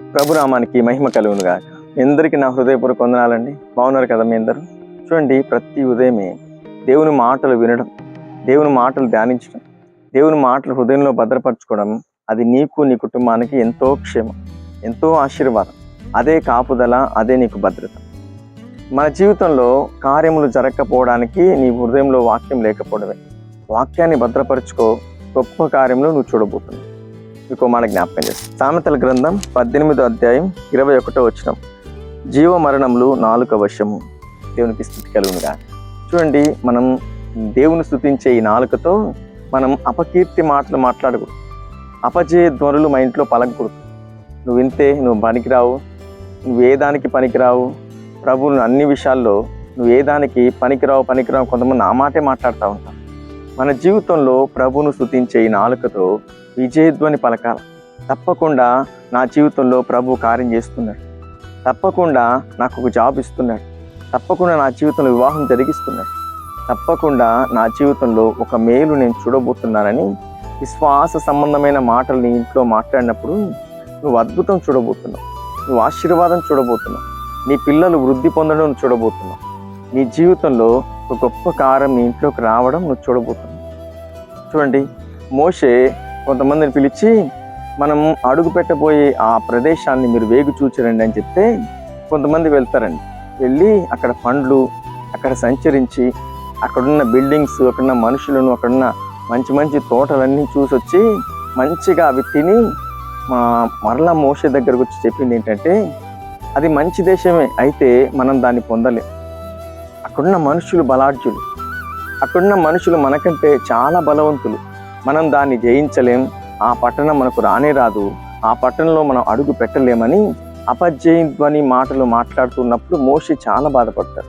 ప్రభురామానికి మహిమ కలుగునుగా ఎందరికి నా హృదయపూర్వక వందనాలండి. బాగున్నారు కదా మీ అందరూ? చూడండి ప్రతి ఉదయమే దేవుని మాటలు వినడం దేవుని మాటలు ధ్యానించడం దేవుని మాటలు హృదయంలో భద్రపరచుకోవడం అది నీకు నీ కుటుంబానికి ఎంతో క్షేమం ఎంతో ఆశీర్వాదం. అదే కాపుదల అదే నీకు భద్రత. మన జీవితంలో కార్యములు జరగకపోవడానికి నీ హృదయంలో వాక్యం లేకపోవడమే. వాక్యాన్ని భద్రపరచుకో గొప్ప కార్యంలో నువ్వు చూడబోతున్నావు. మీకు మన జ్ఞాపకం చేస్తాను సామెతల గ్రంథం పద్దెనిమిదో అధ్యాయం ఇరవై ఒకటో వచ్చిన జీవ మరణములు నాలుక వశము. దేవునికి స్థుతి కలుగునుగా చూడండి మనం దేవుని స్థుతించే ఈ నాలుకతో మనం అపకీర్తి మాటలు మాట్లాడకూడదు. అపజయ ధ్వనులు మా ఇంట్లో పలకూడదు నువ్వు వింతే నువ్వు పనికిరావు. నువ్వు ఏ దానికి పనికిరావు? ప్రభువును అన్ని విషయాల్లో నువ్వు ఏ దానికి పనికిరావు పనికిరావు కొంతమంది ఆ మాటే మాట్లాడుతూ ఉంటావు మన జీవితంలో ప్రభువును స్థుతించే ఈ నాలుకతో విజయధ్వని పలకాల. తప్పకుండా నా జీవితంలో ప్రభు కార్యం చేస్తున్నాడు. తప్పకుండా నాకు ఒక జాబ్ ఇస్తున్నాడు. తప్పకుండా నా జీవితంలో వివాహం జరిగిస్తున్నాడు. తప్పకుండా నా జీవితంలో ఒక మేలు నేను చూడబోతున్నానని విశ్వాస సంబంధమైన మాటలు నీ ఇంట్లో మాట్లాడినప్పుడు నువ్వు అద్భుతం చూడబోతున్నావు. నువ్వు ఆశీర్వాదం చూడబోతున్నావు. నీ పిల్లలు వృద్ధి పొందడం చూడబోతున్నావు. నీ జీవితంలో ఒక గొప్ప కారం నీ ఇంట్లోకి రావడం నువ్వు చూడబోతున్నావు. చూడండి మోషే కొంతమందిని పిలిచి మనం అడుగు పెట్టబోయే ఆ ప్రదేశాన్ని మీరు వేగు చూచరండి అని చెప్తే కొంతమంది వెళ్తారండి. వెళ్ళి అక్కడ పండ్లు అక్కడ సంచరించి అక్కడున్న బిల్డింగ్స్ అక్కడున్న మనుషులను అక్కడున్న మంచి మంచి తోటలన్నీ చూసి వచ్చి మంచిగా అవి తిని మా మరలా మోసే దగ్గరకు వచ్చి చెప్పింది ఏంటంటే అది మంచి దేశమే అయితే మనం దాన్ని పొందలేం. అక్కడున్న మనుషులు బలాఢ్యులు. అక్కడున్న మనుషులు మనకంటే చాలా బలవంతులు. మనం దాన్ని జయించలేం ఆ పట్టణం మనకు రానే రాదు ఆ పట్టణంలో మనం అడుగు పెట్టలేమని అపజయధ్వని మాటలు మాట్లాడుతున్నప్పుడు మోషి చాలా బాధపడతారు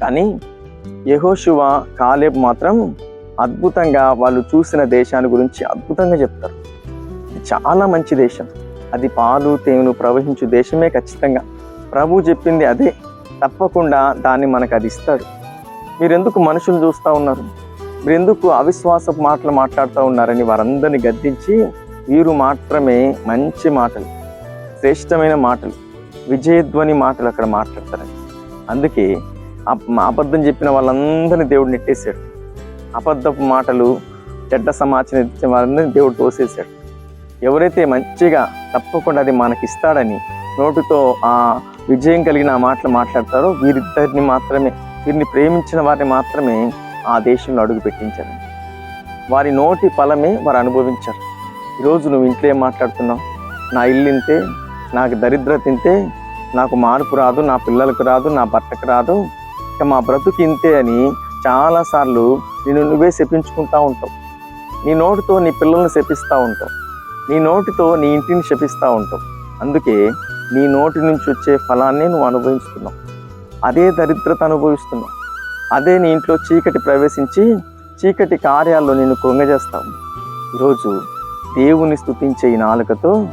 కానీ యహోశివ కాలేబ్ మాత్రం అద్భుతంగా వాళ్ళు చూసిన దేశాన్ని గురించి అద్భుతంగా చెప్తారు. చాలా మంచి దేశం. అది పాలు తేనెలు ప్రవహించు దేశమే ఖచ్చితంగా. ప్రభు చెప్పింది అదే. తప్పకుండా దాన్ని మనకు అది ఇస్తాడు. మీరెందుకు మనుషులు చూస్తూ ఉన్నారు? మీరెందుకు అవిశ్వాస మాటలు మాట్లాడుతూ ఉన్నారని వారందరిని గద్దించి వీరు మాత్రమే మంచి మాటలు శ్రేష్టమైన మాటలు విజయధ్వని మాటలు అక్కడ మాట్లాడతారని. అందుకే అబద్ధం చెప్పిన వాళ్ళందరినీ దేవుడు నెట్టేశాడు. అబద్ధపు మాటలు చెడ్డ సమాచారం ఇచ్చిన వాళ్ళందరినీ దేవుడు తోసేశాడు. ఎవరైతే మంచిగా తప్పకుండా అది మనకి ఇస్తాడని నోటితో ఆ విజయం కలిగిన ఆ మాటలు మాట్లాడతారో వీరిద్దరిని మాత్రమే వీరిని ప్రేమించిన వారిని మాత్రమే ఆ దేశంలో అడుగు పెట్టించారు. వారి నోటి ఫలమే వారు అనుభవించారు. ఈరోజు నువ్వు ఇంట్లో ఏం మాట్లాడుతున్నావు? నా ఇల్లు ఇంతే నాకు దరిద్రత తింటే నాకు మార్పు రాదు నా పిల్లలకు రాదు నా భర్తకు రాదు. ఇక మా బ్రతుకు ఇంతే అని చాలాసార్లు నేను నువ్వే శపించుకుంటా ఉంటావు. నీ నోటితో నీ పిల్లల్ని శపిస్తూ ఉంటావు. నీ నోటితో నీ ఇంటిని శపిస్తూ ఉంటావు. అందుకే నీ నోటి నుంచి వచ్చే ఫలాన్ని నువ్వు అనుభవిస్తున్నావు అదే దరిద్రత అనుభవిస్తున్నావు. అదే నీ ఇంట్లో చీకటి ప్రవేశించి చీకటి కార్యాల్లో నేను కృంగజేస్తావు ఈరోజు దేవుని స్థుతించే ఈ నాలుకతో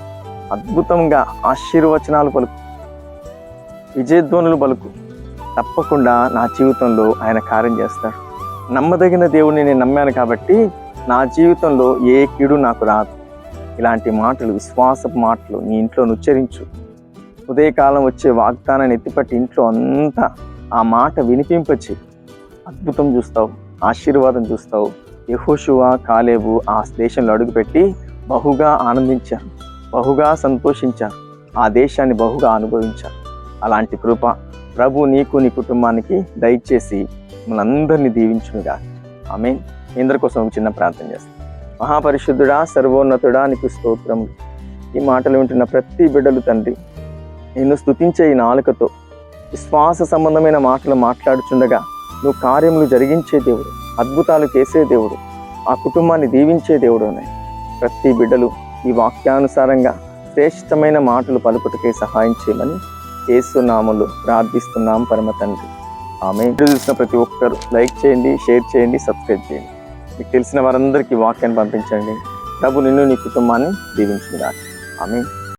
అద్భుతంగా ఆశీర్వచనాలు పలుకు. విజయధ్వనులు పలుకు. తప్పకుండా నా జీవితంలో ఆయన కార్యం చేస్తాడు నమ్మదగిన దేవుడిని నేను నమ్మాను కాబట్టి నా జీవితంలో ఏ కీడు నాకు రాదు. ఇలాంటి మాటలు విశ్వాసపు మాటలు నీ ఇంట్లో ఉచ్చరించు ఉదయకాలం వచ్చే వాగ్దానాన్ని ఎత్తిపట్టి ఇంట్లో అంతా ఆ మాట వినిపింపచి అద్భుతం చూస్తావు ఆశీర్వాదం చూస్తావు. యహోషువ కాలేబు ఆ దేశంలో అడుగుపెట్టి బహుగా ఆనందించారు బహుగా సంతోషించారు ఆ దేశాన్ని బహుగా అనుభవించారు. అలాంటి కృప ప్రభు నీకు నీ కుటుంబానికి దయచేసి మనందరినీ దీవించునుగా. ఆమె ఇందరి కోసం ఒక చిన్న ప్రార్థన చేస్తాం. మహాపరిశుద్ధుడా సర్వోన్నతుడా నీకు స్తోత్రం ఈ మాటలు వింటున్న ప్రతి బిడ్డలు తండ్రి నిన్ను స్తుతించే ఈ నాలుకతో విశ్వాస సంబంధమైన మాటలు మాట్లాడుచుండగా నువ్వు కార్యములు జరిగించే దేవుడు అద్భుతాలు చేసే దేవుడు ఆ కుటుంబాన్ని దీవించే దేవుడు ఉన్నాయి ప్రతి బిడ్డలు ఈ వాక్యానుసారంగా శ్రేష్టమైన మాటలు పలుకుటకే సహాయం చేయమని ఏసునామలు ప్రార్థిస్తున్నాం పరమ తండ్రి. ఆమె చూసిన ప్రతి ఒక్కరు లైక్ చేయండి షేర్ చేయండి సబ్స్క్రైబ్ చేయండి. మీకు తెలిసిన వారందరికీ వాక్యాన్ని పంపించండి. డబ్బు నిన్ను నీ కుటుంబాన్ని దీవించుగా ఆమె